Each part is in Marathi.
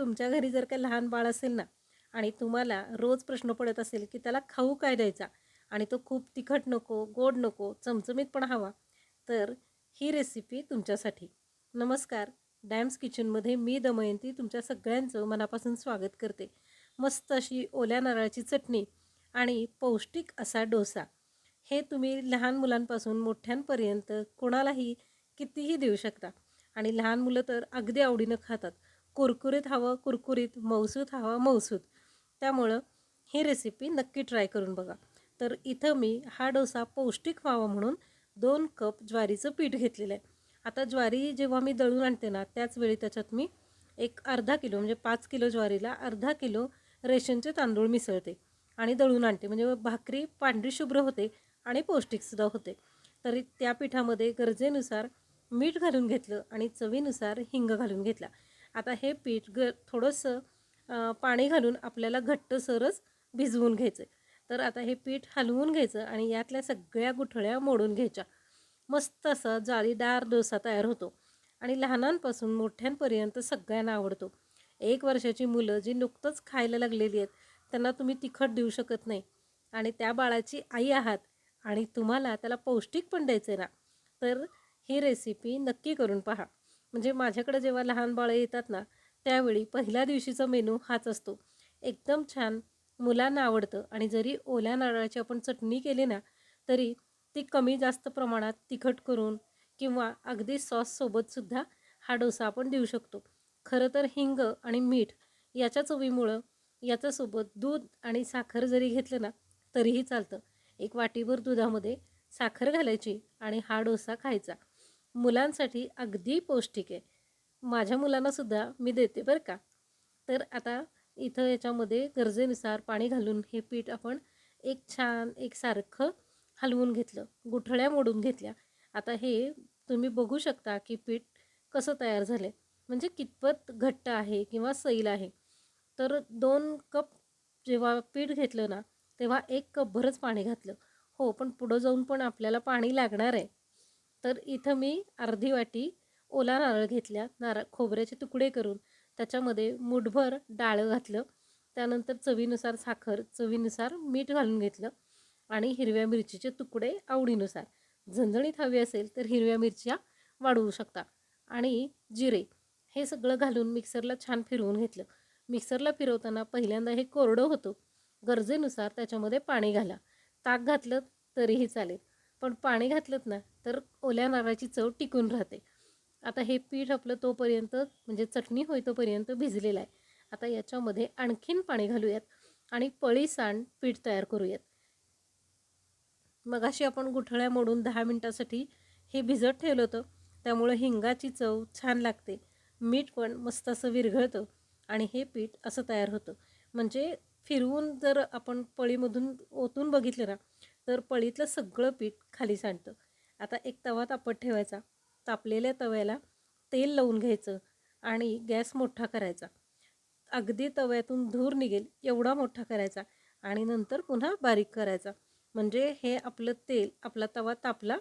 तुमच्या घरी जर काही लहान बाळ असेल ना आणि तुम्हाला रोज प्रश्न पडत असेल की त्याला खाऊ काय द्यायचा आणि तो खूप तिखट नको गोड नको चमचमीत पण हवा तर ही रेसिपी तुमच्यासाठी. नमस्कार. डॅम्स किचनमध्ये मी दमयंती तुमच्या सगळ्यांचं मनापासून स्वागत करते. मस्त अशी ओल्या नारळाची चटणी आणि पौष्टिक असा डोसा. हे तुम्ही लहान मुलांपासून मोठ्यांपर्यंत कोणालाही कितीही देऊ शकता आणि लहान मुलं तर अगदी आवडीनं खातात. कुरकुरीत हवं कुरकुरीत मौसूत हवं मौसूत. त्यामुळं ही रेसिपी नक्की ट्राय करून बघा. तर इथं मी हा डोसा पौष्टिक व्हावा म्हणून दोन कप ज्वारीचं पीठ घेतलेलं आहे. आता ज्वारी जेव्हा मी दळून आणते ना त्याच वेळी त्याच्यात मी एक अर्धा किलो म्हणजे पाच किलो ज्वारीला अर्धा किलो रेशनचे तांदूळ मिसळते आणि दळून आणते. म्हणजे भाकरी पांढरी शुभ्र होते आणि पौष्टिकसुद्धा होते. तरी त्या पिठामध्ये गरजेनुसार मीठ घालून घेतलं आणि चवीनुसार हिंग घालून घेतला. आता हे पीठ ग थोडंसं पाणी घालून आपल्याला घट्टसरच भिजवून घ्यायचं तर आता हे पीठ हलवून घ्यायचं आणि यातल्या सगळ्या गुठळ्या मोडून घ्यायच्या. मस्त असा जाळीदार डोसा तयार होतो आणि लहानांपासून मोठ्यांपर्यंत सगळ्यांना आवडतो. एक वर्षाची मुलं जी नुकतंच खायला लागलेली आहेत त्यांना तुम्ही तिखट देऊ शकत नाही. आणि त्या बाळाची आई आहात आणि तुम्हाला त्याला पौष्टिक पण द्यायचं आहे ना. तर ही रेसिपी नक्की करून पहा. म्हणजे माझ्याकडे जेव्हा लहान बाळं येतात ना त्यावेळी पहिल्या दिवशीचा मेनू हाच असतो. एकदम छान मुलांना आवडतं आणि जरी ओल्या नारळाची आपण चटणी केली ना तरी ती कमी जास्त प्रमाणात तिखट करून किंवा अगदी सॉससोबतसुद्धा हा डोसा आपण देऊ शकतो. खरं तर हिंग आणि मीठ याच्या चवीमुळं याच्यासोबत दूध आणि साखर जरी घेतलं ना तरीही चालतं. एक वाटीभर दुधामध्ये साखर घालायची आणि हा डोसा खायचा. मुलांसाठी अगदी पौष्टिक आहे. माझ्या मुलांनासुद्धा मी देते बरं का. तर आता इथं याच्यामध्ये गरजेनुसार पाणी घालून हे पीठ आपण एक छान एक सारखं हलवून घेतलं. गुठळ्या मोडून घेतल्या. आता हे तुम्ही बघू शकता की पीठ कसं तयार झालं आहे म्हणजे कितपत घट्ट आहे किंवा सैल आहे. तर दोन कप जेव्हा पीठ घेतलं ना तेव्हा एक कपभरच पाणी घातलं. हो पण पुढं जाऊन पण आपल्याला पाणी लागणार आहे. तर इथं मी अर्धी वाटी ओला नारळ घेतल्या नारळ खोबऱ्याचे तुकडे करून त्याच्यामध्ये मुठभर डाळं घातलं. त्यानंतर चवीनुसार साखर चवीनुसार मीठ घालून घेतलं आणि हिरव्या मिरचीचे तुकडे आवडीनुसार. झणझणीत हवी असेल तर हिरव्या मिरच्या वाढवू शकता. आणि जिरे हे सगळं घालून मिक्सरला छान फिरवून घेतलं. मिक्सरला फिरवताना पहिल्यांदा हे कोरडं होतं. गरजेनुसार त्याच्यामध्ये पाणी घाला. ताक घातलं तरीही चालेल. पण पाणी घातलं ना तर ओल्या नारळाची चव टिकून राहते. आता हे पीठ आपलं तोपर्यंत म्हणजे चटणी होई तोपर्यंत भिजलेलं आहे. आता याच्यामध्ये आणखीन पाणी घालूयात आणि पळी सांड पीठ तयार करूयात. मग अशी आपण गुठळ्या मोडून दहा मिनटासाठी हे भिजत ठेवलं होतं त्यामुळं हिंगाची चव छान लागते. मीठ पण मस्त असं विरघळतं आणि हे पीठ असं तयार होतं. म्हणजे फिरवून जर आपण पळीमधून ओतून बघितलं ना तर पळीतलं सगळं पीठ खाली सांडतं. आता एक तवा तापत ठेवायचा. तापलेल्या तव्याला तेल लावून घ्यायचं आणि गॅस मोठा करायचा. अगदी तव्यातून धूर निघेल एवढा मोठा करायचा आणि नंतर पुन्हा बारीक करायचा. म्हणजे हे आपलं तेल आपला तवा तापला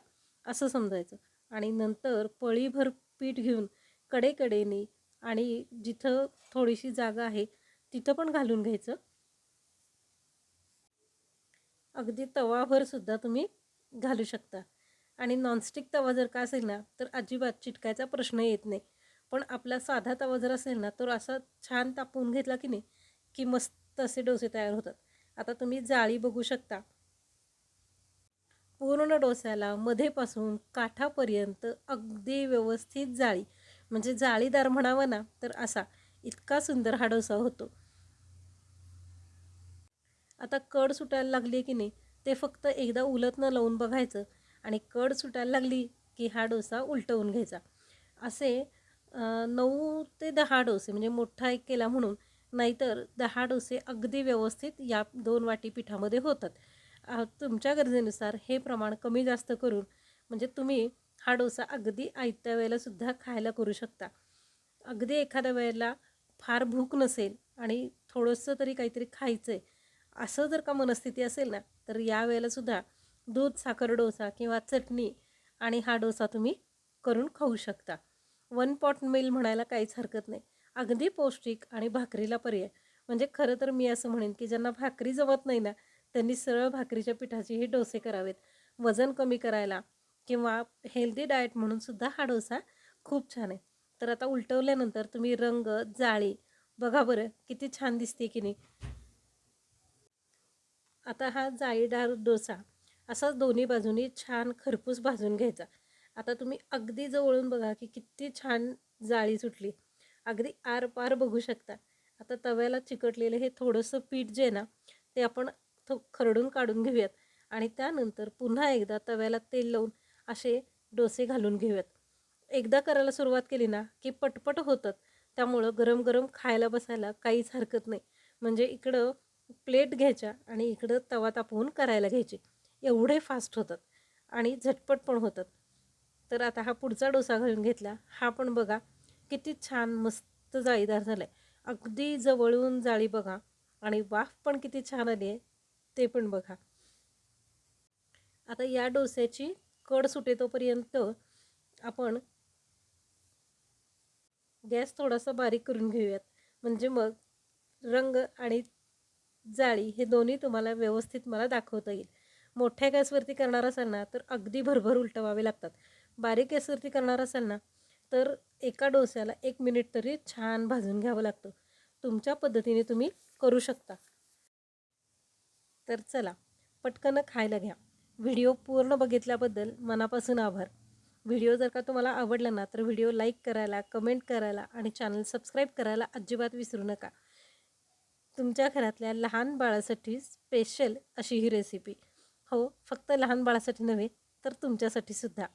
असं समजायचं. आणि नंतर पळीभर पीठ घेऊन कडेकडेने आणि जिथं थोडीशी जागा आहे तिथं पण घालून घ्यायचं. अगदी तवाभर सुद्धा तुम्ही घालू शकता. आणि नॉनस्टिक तवा जर का असेल ना तर अजिबात चिटकायचा प्रश्न येत नाही. पण आपला साधा तवा जर असेल ना तर असा छान तापवून घेतला की नाही की मस्त असे डोसे तयार होतात. आता तुम्ही जाळी बघू शकता. पूर्ण डोस्याला मध्येपासून काठापर्यंत अगदी व्यवस्थित जाळी. म्हणजे जाळीदार म्हणावं ना तर असा इतका सुंदर हा डोसा होतो. आता कड सुटायला लागली की नाही ते फक्त एकदा उलटनं लावून बघायचं आणि कड सुटायला लागली की हा डोसा उलटवून घ्यायचा. असे नऊ ते दहा डोसे म्हणजे मोठा एक केला म्हणून नाहीतर दहा डोसे अगदी व्यवस्थित या दोन वाटी पिठामध्ये होतात. तुमच्या गरजेनुसार हे प्रमाण कमी जास्त करून म्हणजे तुम्ही हा डोसा अगदी आयत्या वेळेलासुद्धा खायला करू शकता. अगदी एखाद्या वेळेला फार भूक नसेल आणि थोडंसं तरी काहीतरी खायचं आहे असं जर का मनस्थिती असेल ना तर या वेळेलासुद्धा दूध साखर डोसा किंवा चटणी आणि हा डोसा तुम्ही करून खाऊ शकता. वन पॉट मिल म्हणायला काहीच हरकत नाही. अगदी पौष्टिक आणि भाकरीला पर्याय. म्हणजे खरं तर मी असं म्हणेन की ज्यांना भाकरी जमत नाही ना त्यांनी सरळ भाकरीच्या पिठाचे हे डोसे करावेत. वजन कमी करायला किंवा हेल्दी डाएट म्हणूनसुद्धा हा डोसा खूप छान आहे. तर आता उलटवल्यानंतर तुम्ही रंग जाळी बघा बरं किती छान दिसते की नाही. आता हा जाळीदार डोसा असाच दोन्ही बाजूनी छान खरपूस भाजून घ्यायचा. आता तुम्ही अगदी जवळून बघा की किती छान जाळी सुटली. अगदी आरपार बघू शकता. आता तव्याला चिकटलेलं हे थोडंसं पीठ जे आहे ना ते आपण थो खरडून काढून घेऊयात आणि त्यानंतर पुन्हा एकदा तव्याला तेल लावून असे डोसे घालून घेऊयात. एकदा करायला सुरुवात केली ना की पटपट होतात. त्यामुळं गरम गरम खायला बसायला काहीच हरकत नाही. म्हणजे इकडं प्लेट घ्यायच्या आणि इकडं तवा तापवून करायला घ्यायची. एवढे फास्ट होतात आणि झटपट पण होतात. तर आता हा पुढचा डोसा घालून घेतला. हा पण बघा किती छान मस्त जाळीदार झाला आहे अगदी जवळून जाळी बघा आणि वाफ पण किती छान आली आहे ते पण बघा. आता या डोस्याची कड सुटे तोपर्यंत आपण गॅस थोडासा बारीक करून घेऊयात. म्हणजे मग रंग आणि जाळी हे दोन्ही तुम्हाला व्यवस्थित मला दाखवता येईल. मोठ्या गॅसवरती करणार असाल ना तर अगदी भरभर उलटवावे लागतात. बारीक गॅसवरती करणार असाल ना तर एका डोस्याला एक मिनिट तरी छान भाजून घ्यावं लागतं. तुमच्या पद्धतीने तुम्ही करू शकता. तर चला पटकन खायला घ्या. व्हिडिओ पूर्ण बघितल्याबद्दल मनापासून आभार. व्हिडिओ जर का तुम्हाला आवडला ना तर व्हिडिओ लाईक करायला कमेंट करायला आणि चॅनल सबस्क्राईब करायला अजिबात विसरू नका. तुमच्या घरातल्या लहान बाळासाठी स्पेशल अशी ही रेसिपी हो फक्त लहान बाळासाठी नव्हे तर तुमच्यासाठी सुद्धा.